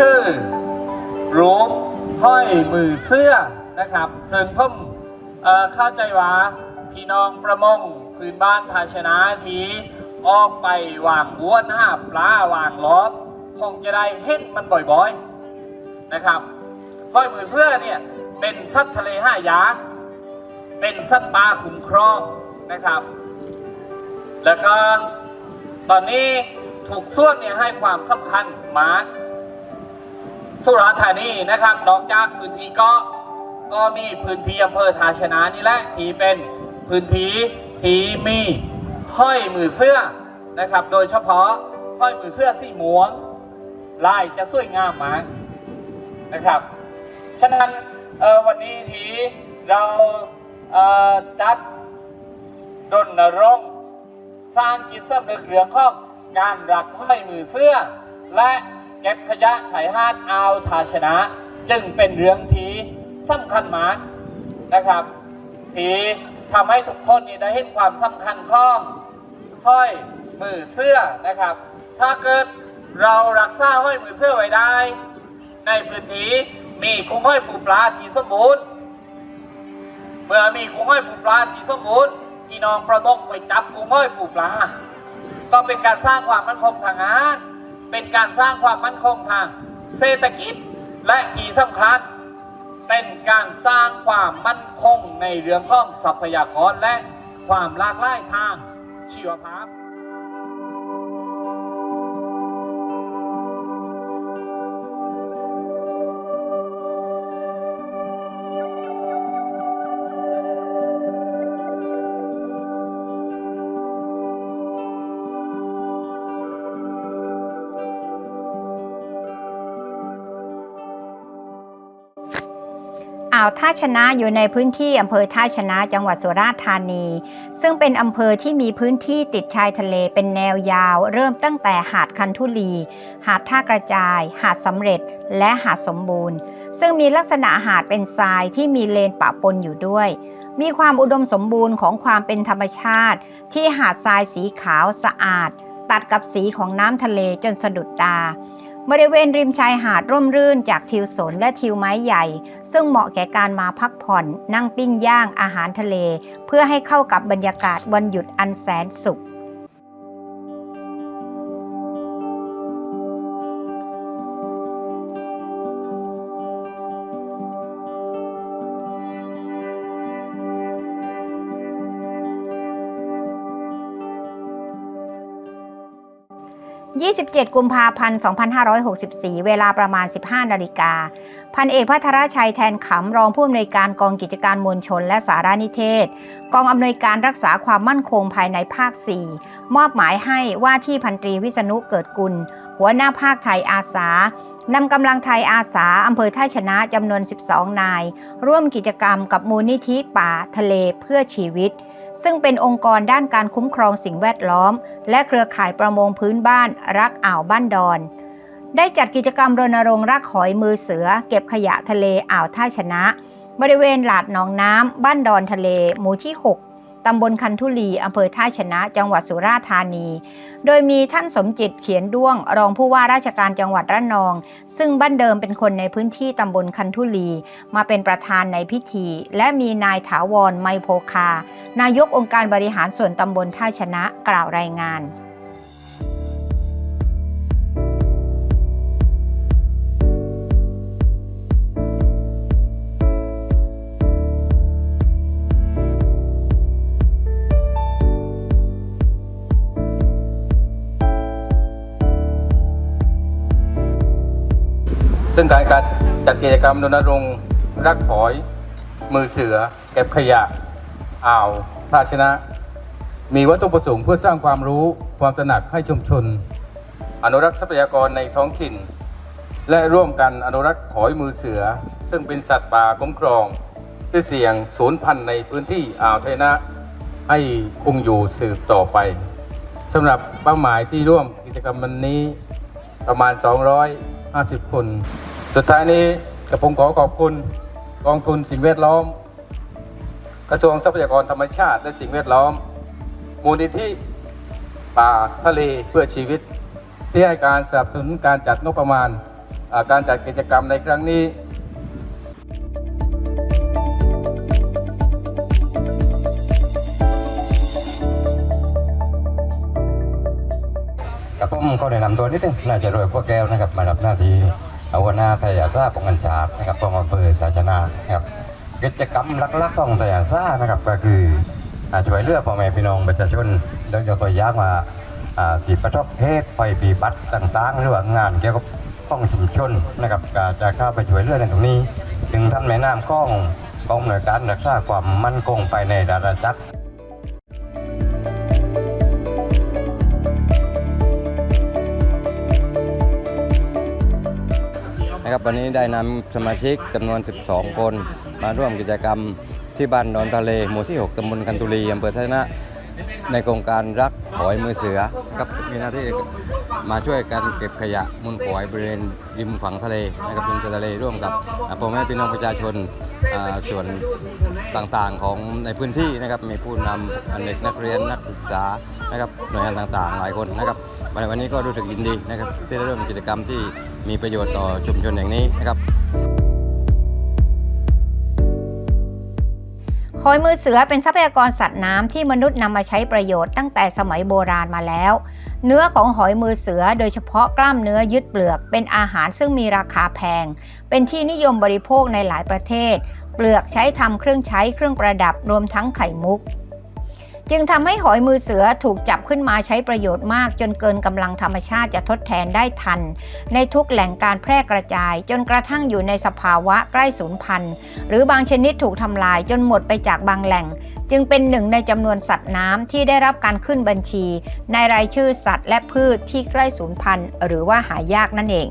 คือรูปห้อยมือเสื้อนะครับซึ่งผมเอ่อเข้าใจว่าพี่น้องประมงพื้นบ้านภาชนะทีออกไปวางบ้วนห้าปลาวางล้อมคงจะได้เห็นมันบ่อยๆนะครับห้อยมือเสื้อเนี่ยเป็นสัตว์ทะเลห้ายักษ์เป็นสัตว์ป่าคุ้มครองนะครับ แล้วก็ตอนนี้ถูกส่วนเนี่ยให้ความสำคัญมาก สุราษฎร์ธานีนะครับนอกจากพื้นที่ก็ก็มีพื้นที่อำเภอทาชนะนี่แหละที่เป็นพื้นที่ที่มีห้อยมือเสื้อนะครับ โดยเฉพาะห้อยมือเสื้อสีม่วงลายจะสวยงามมากนะครับ ฉะนั้นวันนี้ที่เราเจัดรณรงค์สร้างจิตสำนึกเรื่องของการรักห้อยมือเสื้อและ เก็บขยะชายหาดอ่าวทาชนะ จึงเป็นเรื่องที่สำคัญมากนะครับที่ทำให้ทุกคนนี่ได้เห็นความสำคัญของห้อยมือเสื้อนะครับ ถ้าเกิดเรารักษาห้อยมือเสื้อไว้ได้ ในพื้นที่มีกุ้งห้อยปูปลาที่สมบูรณ์เมื่อมีกุ้งห้อยปูปลาที่สมบูรณ์พี่น้องประมงไปจับกุ้งห้อยปูปลา ก็เป็นการสร้างความมั่นคงทางงาน เป็นการสร้างความมั่นคงทางเศรษฐกิจและที่สำคัญเป็นการสร้างความมั่นคงในเรื่องของทรัพยากรและความหลากหลายทางชีวภาพาวท่าชนะอยู่ในพื้นที่อำเภอท่าชนะจังหวัดสุราษฎร์ธานี ซึ่งเป็นอำเภอที่มีพื้นที่ติดชายทะเลเป็นแนวยาว เริ่มตั้งแต่หาดคันทุลี หาดท่ากระจาย หาดสำเร็จ และหาดสมบูรณ์ ซึ่งมีลักษณะหาดเป็นทรายที่มีเลนปะปนอยู่ด้วย มีความอุดมสมบูรณ์ของความเป็นธรรมชาติ ที่หาดทรายสีขาวสะอาด ตัดกับสีของน้ำทะเลจนสะดุดตา บริเวณริมชายหาดร่มรื่นจากทิวสนและทิวไม้ใหญ่ ซึ่งเหมาะแก่การมาพักผ่อนนั่งปิ้งย่างอาหารทะเล เพื่อให้เข้ากับบรรยากาศวันหยุดอันแสนสุข 27 กุมภาพันธ์ 2564 เวลาประมาณ 15 นาฬิกา พันเอกพัทรชัยแทนขำ รองผู้อำนวยการกองกิจการมวลชนและสารนิเทศ กองอำนวยการรักษาความมั่นคงภายในภาค 4 มอบหมายให้ว่าที่พันตรีวิษณุเกิดกุล หัวหน้าภาคไทยอาสานำกำลังไทยอาสาอำเภอท่าชนะจำนวน 12 นาย ร่วมกิจกรรมกับมูลนิธิป่าทะเลเพื่อชีวิต ซึ่งเป็นองค์กรด้านการคุ้มครองสิ่งแวดล้อม และเครือข่ายประมงพื้นบ้าน รักอ่าวบ้านดอน ได้จัดกิจกรรมรณรงค์รักหอยมือเสือ เก็บขยะทะเลอ่าวท่าชนะ บริเวณหลาดหนองน้ำบ้านดอนทะเล หมู่ที่ 6 ตำบลคันทุลีอำเภอท่าชนะ จังหวัดสุราษฎร์ธานี โดยมีท่านสมจิตเขียนด้วง รองผู้ว่าราชการจังหวัดระนอง ซึ่งบ้านเดิมเป็นคนในพื้นที่ตำบลคันทุลี มาเป็นประธานในพิธี และมีนายถาวรไมโพคา นายกองค์การบริหารส่วนตำบลท่าชนะกล่าวรายงาน ซึ่งการการจัดกิจกรรมรณรงค์รักหอย มือเสือ เก็บขยะ อ่าวภาชนะ มีวัตถุประสงค์เพื่อสร้างความรู้ความตระหนักให้ชุมชน อนุรักษ์ทรัพยากรในท้องถิ่น และร่วมกันอนุรักษ์หอยมือเสือ ซึ่งเป็นสัตว์ป่าคุ้มครองที่เสี่ยงสูญพันธุ์ในพื้นที่อ่าวไทยนะ ให้คงอยู่สืบต่อไปสำหรับเป้าหมายที่ร่วมกิจกรรมวันนี้ประมาณ 250 คน สุดท้ายนี้กระผมขอขอบคุณกองทุนสิ่งแวดล้อม กระทรวงทรัพยากรธรรมชาติและสิ่งแวดล้อม มูลนิธิป่าทะเลเพื่อชีวิต ที่ให้การสนับสนุนการจัดงบประมาณาการจัดกิจกรรมในครั้งนี้กับผมก็แนะนำตัวนิดนึงน่าจะรวยพวกแก้วนะครับมารับหน้าที่ หัวหน้าไทยอาซาปองกันชาตนะครับกองอำเภอสาชนานะครับกิจกรรมหลักๆของไทยอาซานะครับก็คือช่วยเหลือพ่อแม่พี่น้องประชาชนโดยยกตัวอย่างว่าที่ประสบเหตุไฟปีบัตรต่างๆ หรือว่างานเกี่ยวกับข้องชุมชนนะครับก็จะเข้าไปช่วยเหลือในตรงนี้ ถึงท่านแม่น้ำข้องกองหน่วยการรักษาความมั่นคงภายในดาราจักร นะครับวันนี้ได้นำสมาชิกจำนวน 12 คน มาร่วมกิจกรรมที่บ้านดอนทะเลหมู่ที่ 6ตำบลกันตุรีอำเภอทัศนะในโครงการรักหอยมือเสือครับมีหน้าที่มาช่วยกันเก็บขยะมูลฝอยบริเวณริมฝั่งทะเลนะครับริมทะเลร่วมกับพ่อแม่พี่น้องประชาชนอ่าส่วนต่างๆของในพื้นที่นะครับมีผู้นำเด็กนักเรียนนักศึกษานะครับหน่วยงานต่างๆ หลายคนนะครับ วันนี้ก็รู้สึกยินดีนะครับที่ได้ร่วมกิจกรรมที่มีประโยชน์ต่อชุมชนอย่างนี้นะครับหอยมือเสือเป็นทรัพยากรสัตว์น้ำที่มนุษย์นำมาใช้ประโยชน์ตั้งแต่สมัยโบราณมาแล้ว เนื้อของหอยมือเสือโดยเฉพาะกล้ามเนื้อยึดเปลือก เป็นอาหารซึ่งมีราคาแพง เป็นที่นิยมบริโภคในหลายประเทศ เปลือกใช้ทำเครื่องใช้เครื่องประดับรวมทั้งไข่มุก จึงทำให้หอยมือเสือถูกจับขึ้นมาใช้ประโยชน์มาก จนเกินกำลังธรรมชาติจะทดแทนได้ทัน ในทุกแหล่งการแพร่กระจาย จนกระทั่งอยู่ในสภาวะใกล้สูญพันธุ์หรือบางชนิดถูกทำลายจนหมดไปจากบางแหล่ง จึงเป็นหนึ่งในจำนวนสัตว์น้ำที่ได้รับการขึ้นบัญชี ในรายชื่อสัตว์และพืชที่ใกล้สูญพันธุ์หรือว่าหายากนั่นเอง